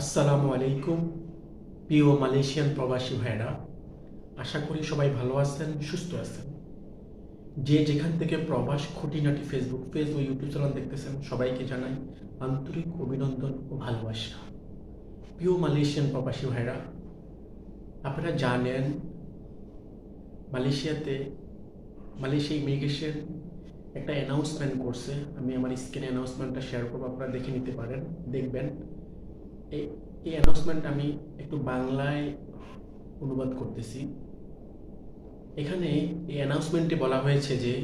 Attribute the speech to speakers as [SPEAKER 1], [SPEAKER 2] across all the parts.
[SPEAKER 1] আসসালামু আলাইকুম, প্রিয় মালয়েশিয়ান প্রবাসী ভাইরা আশা করি সবাই ভালো আছেন, সুস্থ আছেন। যে যেখান থেকে প্রবাস খুঁটিনাটি ফেসবুক পেজ ও ইউটিউব চ্যানেল দেখতেছেন, সবাইকে জানাই আন্তরিক অভিনন্দন ও ভালোবাসা। প্রিয় মালয়েশিয়ান প্রবাসী ভাইরা আপনারা জানেন মালয়েশিয়াতে মালয়েশিয়া ইমিগ্রেশন একটা অ্যানাউন্সমেন্ট করছে। আমি আমার স্ক্রিনে অ্যানাউন্সমেন্টটা শেয়ার করব, আপনারা দেখে নিতে পারেন, দেখবেন। এই অ্যানাউন্সমেন্ট আমি একটু বাংলায় অনুবাদ করতেছি। এখানে এই অ্যানাউন্সমেন্টে বলা হয়েছে যে,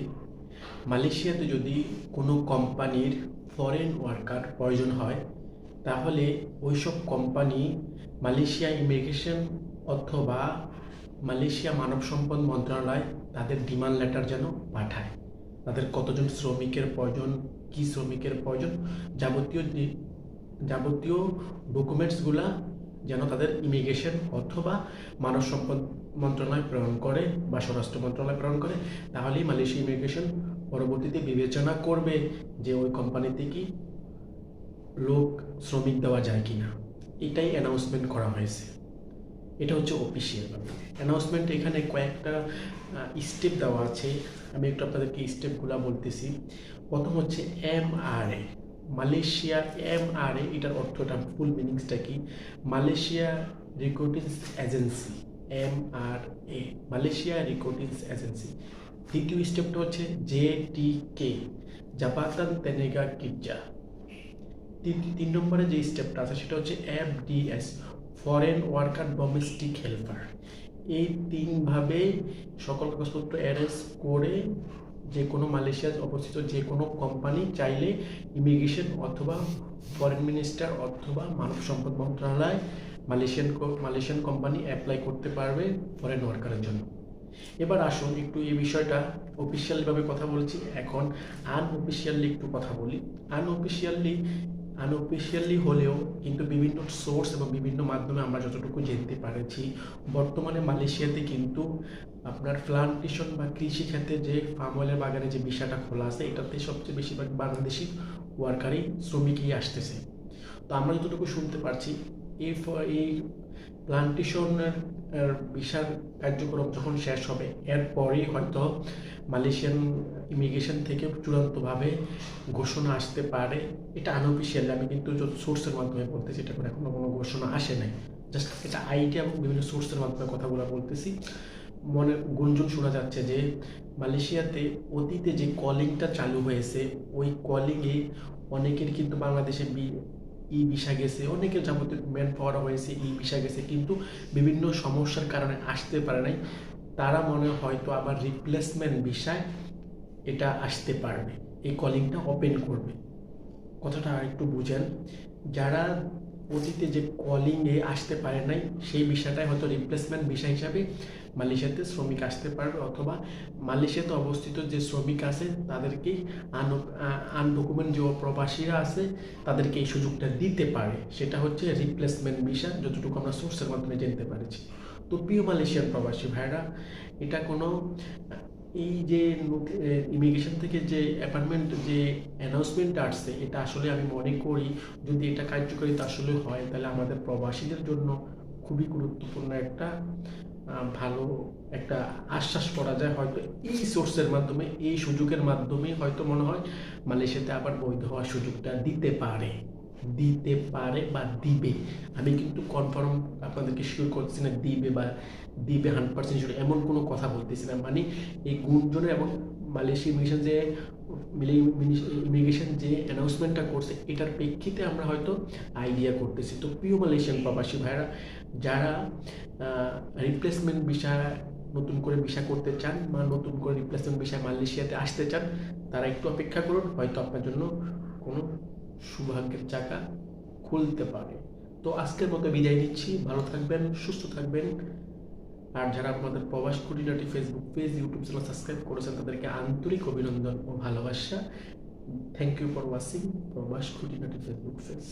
[SPEAKER 1] মালয়েশিয়াতে যদি কোনো কোম্পানির ফরেন ওয়ার্কার প্রয়োজন হয়, তাহলে ওইসব কোম্পানি মালয়েশিয়া ইমিগ্রেশন অথবা মালয়েশিয়া মানব সম্পদ মন্ত্রণালয় তাদের ডিমান্ড লেটার যেন পাঠায়। তাদের কতজন শ্রমিকের প্রয়োজন, কী শ্রমিকের প্রয়োজন, যাবতীয় যাবতীয় ডকুমেন্টসগুলা যেন তাদের ইমিগ্রেশন অথবা মানব সম্পদ মন্ত্রণালয় প্রেরণ করে বা স্বরাষ্ট্র মন্ত্রণালয় প্রেরণ করে, তাহলেই মালয়েশিয়া ইমিগ্রেশন পরবর্তীতে বিবেচনা করবে যে ওই কোম্পানিতে কি লোক শ্রমিক দেওয়া যায় কি না এটাই অ্যানাউন্সমেন্ট করা হয়েছে। এটা হচ্ছে অফিসিয়াল অ্যানাউন্সমেন্ট এখানে কয়েকটা স্টেপ দেওয়া আছে। আমি একটু আপনাদেরকে স্টেপগুলো বলতেছি। প্রথম হচ্ছে M R A Malaysia M R A এটার অর্থটা ফুল মিনিংসটা কি? Malaysia recruitings agency M R A Malaysia recruitings agency দ্বিতীয় স্টেপটা হচ্ছে জে টি কে জাপাতান তেনেগা তিন তিন নম্বরে যে স্টেপটা আছে, সেটা হচ্ছে F D S foreign worker domestic helper এই তিনভাবে সকল কাগজপত্র অ্যারেঞ্জ করে যে কোনো মালয়েশিয়ায় অবস্থিত যে কোনো কোম্পানি চাইলে ইমিগ্রেশন অথবা ফরেন মিনিস্টার অথবা মানব সম্পদ মন্ত্রণালয়, মালয়েশিয়ান মালয়েশিয়ান কোম্পানি অ্যাপ্লাই করতে পারবে ফরেন ওয়ার্কারের জন্য। এবার আসুন একটু এই বিষয়টা অফিসিয়ালিভাবে কথা বলছি। এখন আনঅফিসিয়ালি একটু কথা বলি। আনঅফিসিয়ালি আনঅফিসিয়ালি হলেও কিন্তু বিভিন্ন সোর্স এবং বিভিন্ন মাধ্যমে আমরা যতটুকু জানতে পারেছি, বর্তমানে মালয়েশিয়াতে কিন্তু আপনার প্লান্টেশন বা কৃষি ক্ষেত্রে যে ফার্ম অয়েলের বাগানে যে বিষয়টা খোলা আছে, এটাতে সবচেয়ে বেশিরভাগ বাংলাদেশি ওয়ার্কারই শ্রমিকই আসতেছে। তো আমরা যতটুকু শুনতে পারছি এই এই প্লান্টেশনের বিশাল কার্যক্রম যখন শেষ হবে, এরপরেই হয়তো মালয়েশিয়ান ইমিগ্রেশন থেকে চূড়ান্তভাবে ঘোষণা আসতে পারে। এটা আনঅফিসিয়াল আমি কিন্তু সোর্সের মাধ্যমে বলতেছি, এটা করে এখনও কোনো ঘোষণা আসে নাই। জাস্ট এটা আইডিয়া এবং বিভিন্ন সোর্সের মাধ্যমে কথাগুলো বলতেছি। মনে, গুঞ্জন শোনা যাচ্ছে যে মালয়েশিয়াতে অতীতে যে কলিংটা চালু হয়েছে, ওই কলিংয়ে অনেকের কিন্তু বাংলাদেশে ই ভিসা গেছে, অনেকের যাবতীয় ম্যান পাওয়ার হয়েছে, ই ভিসা গেছে, কিন্তু বিভিন্ন সমস্যার কারণে আসতে পারে নাই। তারা মনে হয়তো আবার রিপ্লেসমেন্ট ভিসায় এটা আসতে পারবে। এই কলিংটা ওপেন করবে। কথাটা আরেকটু বুঝেন, যারা অতীতে যে কলিংয়ে আসতে পারে নাই, সেই বিষয়টাই হয়তো রিপ্লেসমেন্ট বিষয় হিসাবে মালয়েশিয়াতে শ্রমিক আসতে পারবে অথবা মালয়েশিয়াতে অবস্থিত যে শ্রমিক আছে তাদেরকেই আনডকুমেন্ট যে প্রবাসীরা আছে, তাদেরকে এই সুযোগটা দিতে পারে। সেটা হচ্ছে রিপ্লেসমেন্ট ভিসা যতটুকু আমরা সোর্সের মাধ্যমে জানতে পারছি। তো প্রিয় মালয়েশিয়ান প্রবাসী ভাইরা এটা কোনো এই যে ইমিগ্রেশন থেকে যে অ্যাপার্টমেন্ট যে অ্যানাউন্সমেন্ট আসছে, এটা আসলে আমি মনে করি যদি এটা কার্যকারিতা আসলে হয়, তাহলে আমাদের প্রবাসীদের জন্য খুবই গুরুত্বপূর্ণ একটা ভালো একটা আশ্বাস করা যায়। হয়তো এই সোর্সের মাধ্যমে, এই সুযোগের মাধ্যমে হয়তো মনে হয় মালয়েশিয়াতে আবার বৈধ হওয়ার সুযোগটা দিতে পারে। দিতে পারে বা দিবে। আমি কিন্তু কনফার্ম আপনাদেরকে শিওর করছি না দিবে বা দিবে হান্ড্রেড পার্সেন্ট শিওর এমন কোনো কথা বলতেছি না। মানে এই গুঞ্জনের এবং মালয়েশিয়া ইমিগ্রেশন যে ইমিগ্রেশন যে অ্যানাউন্সমেন্টটা করছে, এটার প্রেক্ষিতে আমরা হয়তো আইডিয়া করতেছি। তো প্রিয় মালয়েশিয়ান প্রবাসী ভাইরা যারা রিপ্লেসমেন্ট বিষয় নতুন করে ভিসা করতে চান বা নতুন করে রিপ্লেসমেন্ট বিষয় মালয়েশিয়াতে আসতে চান, তারা একটু অপেক্ষা করুন। হয়তো আপনার জন্য কোনো সৌভাগ্যের চাকা খুলতে পারে। তো আজকের মতো বিদায় নিচ্ছি। ভালো থাকবেন, সুস্থ থাকবেন। আর যারা আমাদের Probash Khutinati Facebook page YouTube channel subscribe করেছেন, তাদেরকে আন্তরিক অভিনন্দন ও ভালোবাসা। থ্যাংক ইউ ফর ওয়াচিং প্রবাস খুঁটিনাটি ফেসবুক পেজ